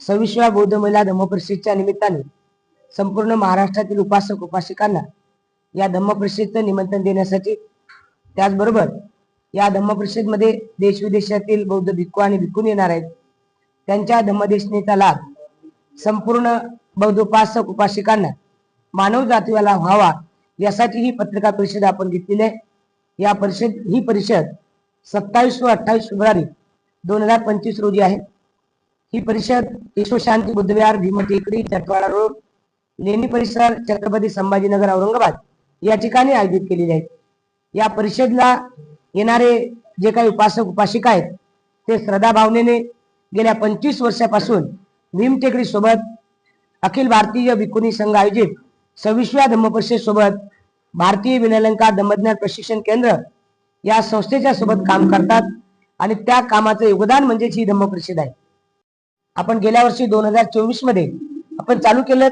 सव्वीसव्या बौद्ध महिला धम्मपरिषदेच्या निमित्ताने संपूर्ण महाराष्ट्रातील उपासक उपासिकांना या धम्मपरिषदेचं निमंत्रण देण्यासाठी त्याचबरोबर या धम्मपरिषदेमध्ये देश विदेशातील बौद्ध भिक्खू आणि भिक्खून येणार आहेत. त्यांच्या धम्मदेशनेचा लाभ संपूर्ण बौद्ध उपासक उपासिकांना मानव जातीला व्हावा यासाठी ही पत्रकार परिषद आपण घेतलेली आहे. या परिषद ही परिषद सत्तावीस व अठ्ठावीस फेब्रुवारी दोन हजार पंचवीस रोजी आहे. ही परिषद विश्वशांती बुद्धविहार भीमटेकडी चटवाडा रोड लेणी परिसर छत्रपती संभाजीनगर औरंगाबाद या ठिकाणी आयोजित केलेली आहे या परिषदला येणारे जे काही उपासक उपासिका आहेत ते श्रद्धा भावनेने गेल्या पंचवीस वर्षापासून भीमटेकडी सोबत अखिल भारतीय विकुनी संघ आयोजित सव्वीसव्या धम्मपरिषद सोबत भारतीय विनयलंकार धम्मज्ञान प्रशिक्षण केंद्र या संस्थेच्या सोबत काम करतात आणि त्या कामाचं योगदान म्हणजेच ही धम्मपरिषद आहे. आपण गेल्या वर्षी दोन हजार चोवीसमध्ये आपण चालू केलं.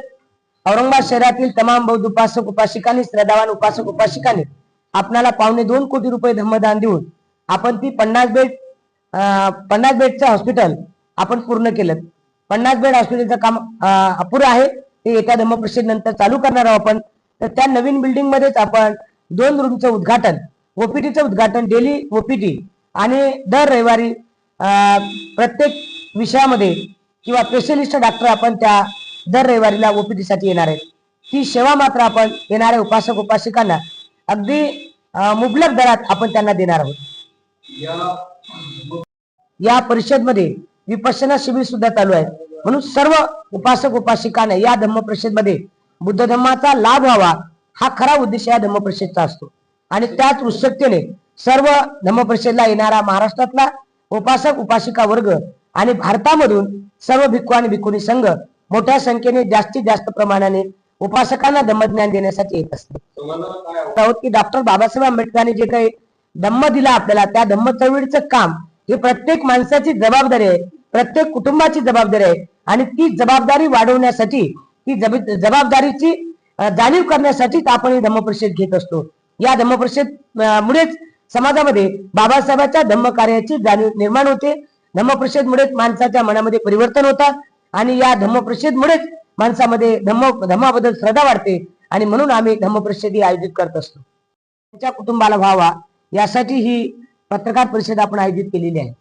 औरंगाबाद शहरातील तमाम बौद्ध उपासक उपासिकांनी श्रद्धावान उपासक उपासिकांनी आपणाला पावणे दोन कोटी रुपये धम्मदान देऊन आपण ती पन्नास बेड पन्नास बेडचं हॉस्पिटल आपण पूर्ण केलं. पन्नास बेड हॉस्पिटलचं काम अपुरं आहे. ते एका धम्मप्रसिद्ध नंतर चालू करणार आहोत आपण. तर त्या नवीन बिल्डिंग मध्येच आपण दोन रूमचं उद्घाटन ओपीटीचं उद्घाटन डेली ओपीटी आणि दर रविवारी प्रत्येक विषयामध्ये किंवा स्पेशलिस्ट डॉक्टर आपण त्या दर रविवारीला ओपीटी साठी येणार आहेत. ती सेवा मात्र आपण येणाऱ्या उपासक उपासिकांना अगदी मुबलक दरात आपण त्यांना देणार आहोत. या परिषदमध्ये विपश्यना शिबिर सुद्धा चालू आहे. म्हणून सर्व उपासक उपासिकांना या धम्म परिषदमध्ये बुद्ध धम्माचा लाभ व्हावा हा खरा उद्देश या धम्म परिषदचा असतो. आणि त्याच उत्सुकतेने सर्व धम्म परिषदला येणारा महाराष्ट्रातला उपासक उपासिका वर्ग आणि भारतामधून सर्व भिक्खू आणि भिक्खुनी संघ मोठ्या संख्येने जास्तीत जास्त प्रमाणाने उपासकांना धम्मज्ञान देण्यासाठी येत असते. की डॉक्टर बाबासाहेब आंबेडकरांनी जे काही धम्म दिला आपल्याला त्या धम्म चळवळीचं काम हे प्रत्येक माणसाची जबाबदारी आहे प्रत्येक कुटुंबाची जबाबदारी आहे आणि ती जबाबदारी वाढवण्यासाठी ती जब- जबाबदारीची जाणीव करण्यासाठीच आपण ही धम्म परिषद घेत असतो. या धम्म परिषद अं, मुळेच समाजामध्ये बाबासाहेबांच्या धम्म कार्याची जाणीव निर्माण होते. धम्मप्रषेदमुळेच माणसाच्या मनामध्ये परिवर्तन होतात आणि या धम्मप्रषेदमुळेच माणसामध्ये धम्म धम्माबद्दल श्रद्धा वाढते आणि म्हणून आम्ही धम्मप्रषेदी ही आयोजित करत असतो. त्यांच्या कुटुंबाला व्हावा यासाठी ही पत्रकार परिषद आपण आयोजित केलेली आहे.